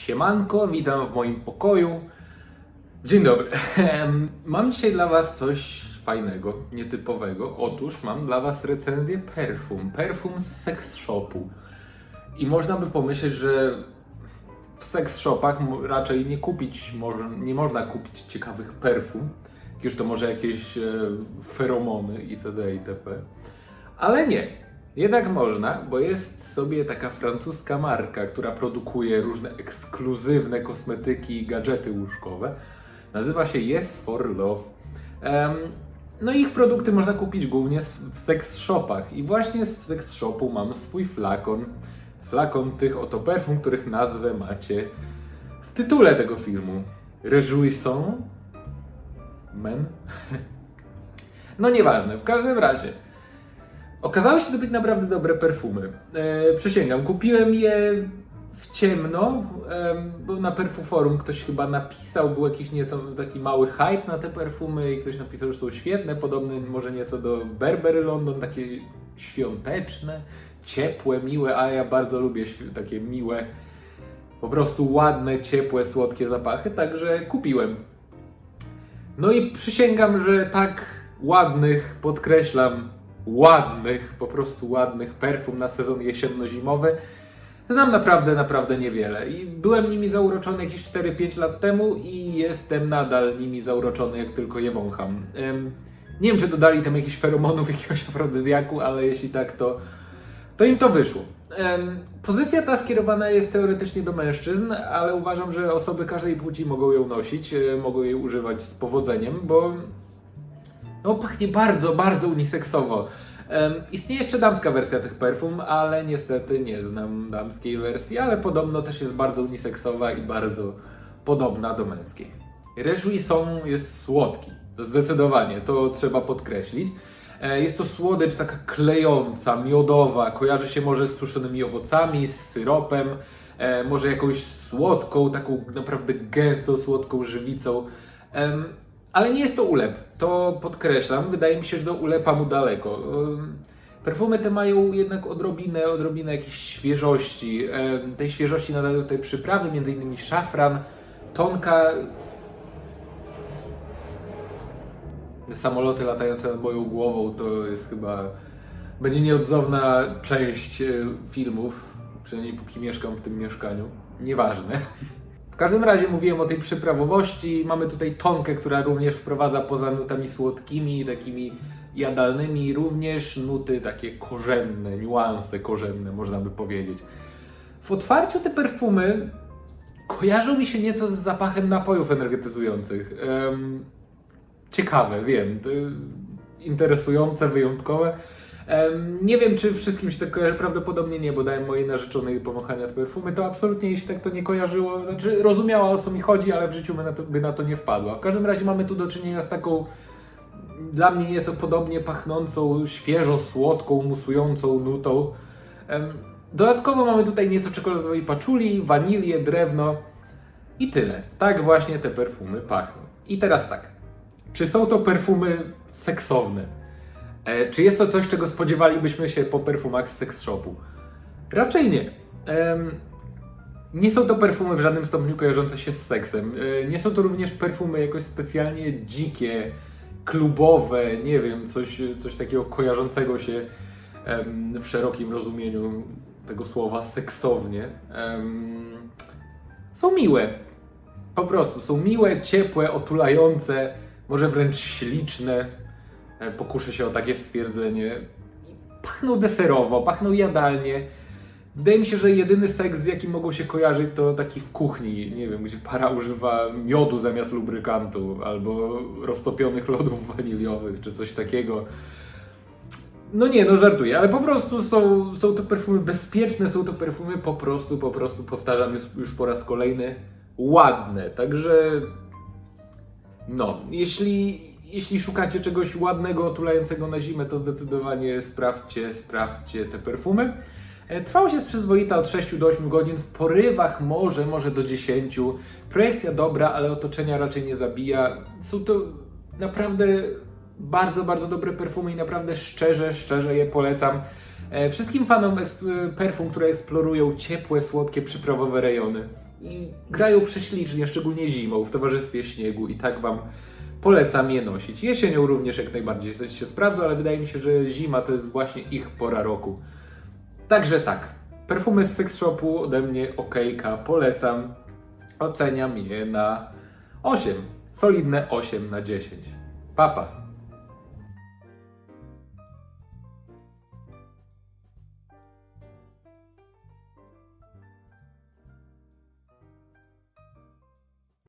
Siemanko, witam w moim pokoju. Dzień dobry. Mam dzisiaj dla Was coś fajnego, nietypowego. Otóż mam dla Was recenzję perfum. Perfum z sex shopu. I można by pomyśleć, że w sex shopach raczej nie kupić, nie można kupić ciekawych perfum. Już to może jakieś e, feromony itd. itp. Ale nie. Jednak można, bo jest sobie taka francuska marka, która produkuje różne ekskluzywne kosmetyki i gadżety łóżkowe. Nazywa się Yes for Love. Em, no ich produkty można kupić głównie w sex shopach. I właśnie z sex shopu mam swój flakon. Flakon tych oto perfum, których nazwę macie w tytule tego filmu. Réjouissons Men? No nieważne, w każdym razie. Okazały się to być naprawdę dobre perfumy. E, przysięgam, kupiłem je w ciemno, em, bo na Perfuforum ktoś chyba napisał, był jakiś nieco taki mały hype na te perfumy i ktoś napisał, że są świetne, podobne może nieco do Burberry London, takie świąteczne, ciepłe, miłe, a ja bardzo lubię takie miłe, po prostu ładne, ciepłe, słodkie zapachy, także kupiłem. No i przysięgam, że tak ładnych, podkreślam, ładnych, po prostu ładnych perfum na sezon jesienno-zimowy znam naprawdę, naprawdę niewiele. I byłem nimi zauroczony jakieś 4-5 lat temu i jestem nadal nimi zauroczony, jak tylko je wącham. Ym, nie wiem, czy dodali tam jakichś feromonów, jakiegoś afrodyzjaku, ale jeśli tak, to, to im to wyszło. Em, Pozycja ta skierowana jest teoretycznie do mężczyzn, ale uważam, że osoby każdej płci mogą ją nosić, e, mogą jej używać z powodzeniem, bo no pachnie bardzo, bardzo uniseksowo. Em, istnieje jeszcze damska wersja tych perfum, ale niestety nie znam damskiej wersji, ale podobno też jest bardzo uniseksowa i bardzo podobna do męskiej. Réjouissons jest słodki, zdecydowanie, to trzeba podkreślić. E, Jest to słodycz taka klejąca, miodowa, kojarzy się może z suszonymi owocami, z syropem, e, może jakąś słodką, taką naprawdę gęstą, słodką żywicą. Ale nie jest to ulep, to podkreślam, wydaje mi się, że do ulepa mu daleko. Perfumy te mają jednak odrobinę, odrobinę jakiejś świeżości. Tej świeżości nadają tej przyprawy, m.in. szafran, tonka, samoloty latające nad moją głową to jest chyba będzie nieodzowna część e, filmów, przynajmniej póki mieszkam w tym mieszkaniu. Nieważne. Każdym razie mówiłem o tej przyprawowości. Mamy tutaj tonkę, która również wprowadza poza nutami słodkimi, takimi jadalnymi, również nuty takie korzenne, niuanse korzenne, można by powiedzieć. W otwarciu te perfumy kojarzą mi się nieco z zapachem napojów energetyzujących. Em, ciekawe, wiem, interesujące, wyjątkowe. Nie wiem, czy wszystkim się tak kojarzy, prawdopodobnie nie, bo dałem mojej narzeczonej powąchania te perfumy, to absolutnie jej się tak to nie kojarzyło, znaczy rozumiała o co mi chodzi, ale w życiu by na to, by na to nie wpadła. W każdym razie mamy tu do czynienia z taką dla mnie nieco podobnie pachnącą, świeżo, słodką, musującą nutą. Dodatkowo mamy tutaj nieco czekoladowej paczuli, wanilię, drewno i tyle. Tak właśnie te perfumy pachną. I teraz tak. Czy są to perfumy seksowne? E, czy jest to coś, czego spodziewalibyśmy się po perfumach z sex shopu? Raczej nie. Nie są to perfumy w żadnym stopniu kojarzące się z seksem. E, nie są to również perfumy jakoś specjalnie dzikie, klubowe, nie wiem, coś, coś takiego kojarzącego się w szerokim rozumieniu tego słowa seksownie. Są miłe. Po prostu są miłe, ciepłe, otulające, może wręcz śliczne. E, Pokuszę się o takie stwierdzenie. I Pachną deserowo, pachną jadalnie. Wydaje mi się, że jedyny seks, z jakim mogą się kojarzyć, to taki w kuchni, nie wiem, gdzie para używa miodu zamiast lubrykantu, albo roztopionych lodów waniliowych, czy coś takiego. No nie, no żartuję, ale po prostu są, są to perfumy bezpieczne, są to perfumy po prostu, po prostu, powtarzam już, już po raz kolejny, ładne. Także no, jeśli, jeśli szukacie czegoś ładnego, otulającego na zimę, to zdecydowanie sprawdźcie, sprawdźcie te perfumy. E, Trwałość jest przyzwoita od 6 do 8 godzin, w porywach może, może do 10. Projekcja dobra, ale otoczenia raczej nie zabija. Są to naprawdę bardzo, bardzo dobre perfumy i naprawdę szczerze, szczerze je polecam. E, Wszystkim fanom perfum, które eksplorują ciepłe, słodkie, przyprawowe rejony. i grają prześlicznie, szczególnie zimą, w towarzystwie śniegu i tak Wam polecam je nosić. Jesienią również jak najbardziej się sprawdza, ale wydaje mi się, że zima to jest właśnie ich pora roku. Także tak, perfumy z sex shopu ode mnie okejka, polecam. Oceniam je na 8, solidne 8 na 10. Papa.